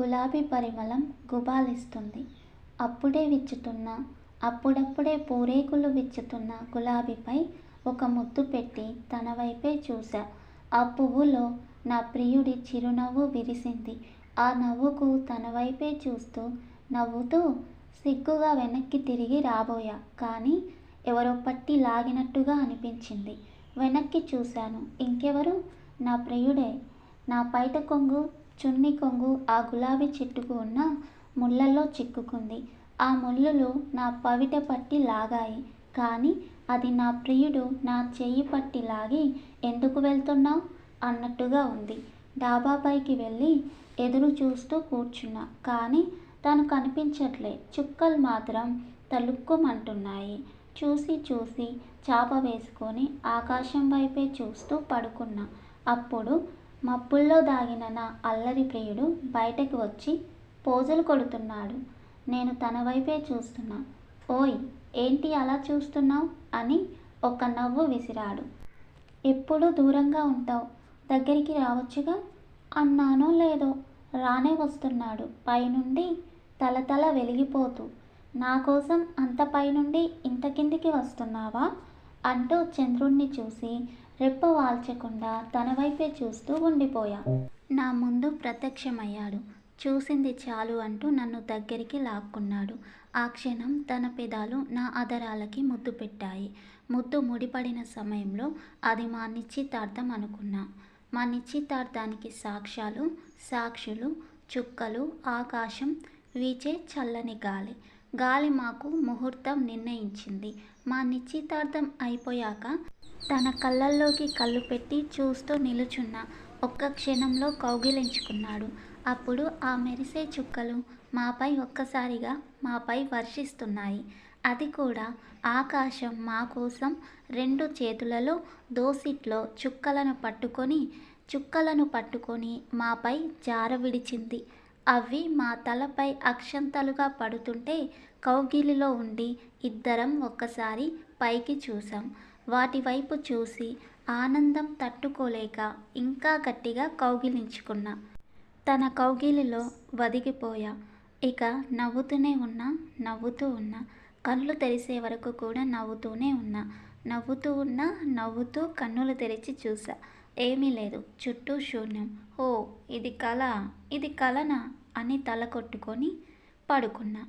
గులాబీ పరిమళం గుబాళిస్తుంది. అప్పుడే విచ్చుతున్న, అప్పుడప్పుడే పూరేకులు విచ్చుతున్న గులాబీపై ఒక ముద్దు పెట్టి తన వైపే చూశా. ఆ పువ్వులో నా ప్రియుడి చిరునవ్వు విరిసింది. ఆ నవ్వుకు తన వైపే చూస్తూ, నవ్వుతూ సిగ్గుగా వెనక్కి తిరిగి రాబోయా. కానీ ఎవరో పట్టి లాగినట్టుగా అనిపించింది. వెనక్కి చూశాను. ఇంకెవరు? నా ప్రియుడే. నా పైట కొంగు, చున్ని కొంగు ఆ గులాబీ చెట్టుకు ఉన్న ముళ్ళలో చిక్కుకుంది. ఆ ముళ్ళులు నా పవిట పట్టి లాగాయి. కానీ అది నా ప్రియుడు నా చెయ్యి పట్టి లాగి ఎందుకు వెళ్తున్నావు అన్నట్టుగా ఉంది. డాబాపైకి వెళ్ళి ఎదురు చూస్తూ కూర్చున్నా. కానీ తను కనిపించట్లే. చుక్కలు మాత్రం తలుక్కుమంటున్నాయి చూసి చూసి చాప వేసుకొని ఆకాశం వైపే చూస్తూ పడుకున్నా. అప్పుడు మబ్బుల్లో దాగిన నా అల్లరి ప్రియుడు బయటకు వచ్చి పోజులు కొడుతున్నాడు. నేను తన వైపే చూస్తున్నా. ఓయ్ ఏంటి అలా చూస్తున్నావ్? అని ఒక నవ్వు విసిరాడు. ఎప్పుడూ దూరంగా ఉంటావు దగ్గరికి రావచ్చుగా? అన్నానో లేదో రానే వస్తున్నాడు పైనుండి తలతల వెలిగిపోతూ. నా కోసం అంత పైనుండి ఇంత కిందికి వస్తున్నావా? అంటూ చంద్రుణ్ణి చూసి రెప్ప వాల్చకుండా తన వైపే చూస్తూ ఉండిపోయా. నా ముందు ప్రత్యక్షమయ్యాడు. చూసింది చాలు అంటూ నన్ను దగ్గరికి లాక్కున్నాడు. ఆ క్షణం తన పెదాలు నా అదరాలకి ముద్దు పెట్టాయి. ముద్దు ముడిపడిన సమయంలో అది మా నిశ్చితార్థం అనుకున్నా. మా నిశ్చితార్థానికి సాక్ష్యాలు, సాక్షులు, చుక్కలు, ఆకాశం, వీచే చల్లని గాలి. గాలి మాకు ముహూర్తం నిర్ణయించింది. మా నిశ్చితార్థం అయిపోయాక తన కళ్ళల్లోకి కళ్ళు పెట్టి చూస్తూ నిలుచున్న ఒక్క క్షణంలో కౌగిలించుకున్నాడు. అప్పుడు ఆ మెరిసే చుక్కలు మాపై ఒక్కసారిగా మాపై వర్షిస్తున్నాయి. అది కూడా ఆకాశం మా కోసం రెండు చేతులలో దోసిట్లో చుక్కలను పట్టుకొని, చుక్కలను పట్టుకొని మాపై జార విడిచింది అవి మా తలపై అక్షంతలుగా పడుతుంటే కౌగిలిలో ఉండి ఇద్దరం ఒక్కసారి పైకి చూసాం వాటి వైపు చూసి ఆనందం తట్టుకోలేక ఇంకా గట్టిగా కౌగిలించుకున్నా. తన కౌగిలిలో వదిగిపోయా. ఇక నవ్వుతూనే ఉన్నా. నవ్వుతూ ఉన్నా. కళ్ళు తెరిసే వరకు కూడా నవ్వుతూనే ఉన్నా. నవ్వుతూ ఉన్నా. నవ్వుతూ కన్నులు తెరిచి చూసా ఏమీ లేదు. చుట్టూ శూన్యం. ఓ ఇది కళ ఇది కళనా అని తల కొట్టుకొని పడుకున్నా.